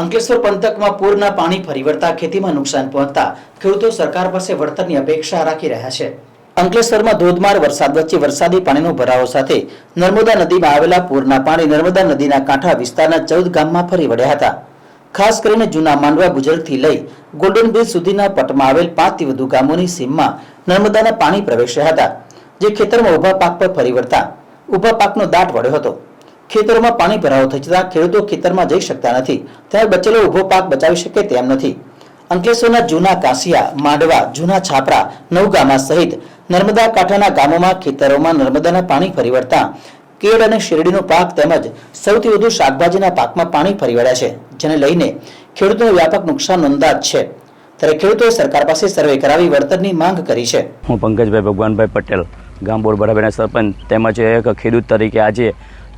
અંકલેશ્વર પંથકમાં પૂરના પાણી ફરી વળતા ખેતીમાં નુકસાન પહોંચતા ખેડૂતો સરકાર પાસે વળતરની અપેક્ષા રાખી રહ્યા છે. અંકલેશ્વરમાં ધોધમાર વરસાદ વચ્ચે વરસાદી પાણીનો ભરાવો સાથે નર્મદા નદીમાં આવેલા પૂરના પાણી નર્મદા નદીના કાંઠા વિસ્તારના ચૌદ ગામમાં ફરી વળ્યા હતા. ખાસ કરીને જૂના માંડવા ગુજરથી લઈ ગોલ્ડન બ્રિજ સુધીના પટમાં આવેલ પાંચથી વધુ ગામોની સીમમાં નર્મદાના પાણી પ્રવેશ્યા હતા, જે ખેતરમાં ઊભા પાક પર ફરી વળતા. ઊભા પાકનો દાટ વળ્યો હતો. ખેતરોમાં પાણી ભરાવો થઈ જતા ખેડૂતો ખેતરમાં જઈ શકતા નથી. ત્યારે બચેલો ઊભો પાક બચાવી શકે તેમ નથી. અંકલેશ્વરના જૂના કાંસિયા, માંડવા, જૂના છાપરા, નવગામા સહિત નર્મદા કાંઠાના ગામોમાં ખેતરોમાં નર્મદાના પાણી ફરી વળતા કેળ અને શેરડીનો પાક તેમજ સૌથી વધુ શાકભાજીના પાકમાં પાણી ફરી વળ્યા છે, જેને લઈને ખેડૂતોને વ્યાપક નુકસાન નોંધાત છે. ત્યારે ખેડૂતોએ સરકાર પાસે સર્વે કરાવી વળતરની માંગ કરી છે. હું પંકજભાઈ ભગવાનભાઈ પટેલ, ગામ બોરબડાભાઈના સરપંચ, તેમજ એક ખેડૂત તરીકે આજે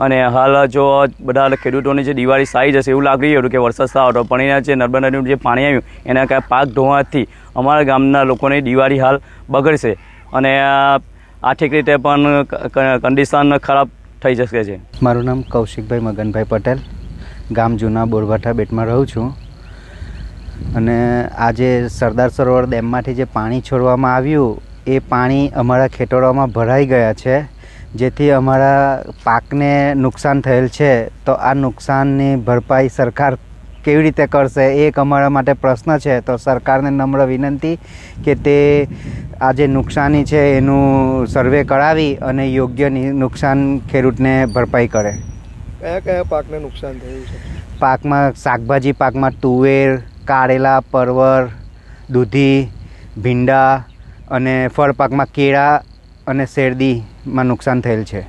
અને હાલ જો બધા ખેડૂતોની જે દિવાળી સાઈ જશે એવું લાગી રહ્યું કે વરસાદ સારો હતો. પણ એના જે નર્મદા નદીનું જે પાણી આવ્યું, એના કારણે પાક ધોવાથી અમારા ગામના લોકોની દિવાળી હાલ બગડશે. અને આર્થિક રીતે પણ કન્ડિશન ખરાબ થઈ શકે છે. મારું નામ કૌશિકભાઈ મગનભાઈ પટેલ. ગામ જૂના બોરભાઠા બેટમાં રહું છું. અને આજે સરદાર સરોવર ડેમમાંથી જે પાણી છોડવામાં આવ્યું, એ પાણી અમારા ખેતરોમાં ભરાઈ ગયા છે. જેથી અમારા પાકને નુકસાન થયેલ છે તો આ નુકસાનની ભરપાઈ સરકાર કેવી રીતે કરશે એ એક અમારા માટે પ્રશ્ન છે. તો સરકારને નમ્ર વિનંતી કે તે આ જે નુકસાની છે એનું સર્વે કરાવી અને યોગ્ય નુકસાન ખેડૂતને ભરપાઈ કરે. કયા કયા પાકને નુકસાન થયું છે? પાકમાં શાકભાજી પાકમાં તુવેર કારેલા પરવર દૂધી ભીંડા અને ફળ પાકમાં કેળા અને શેરડીમાં નુકસાન થયેલ છે.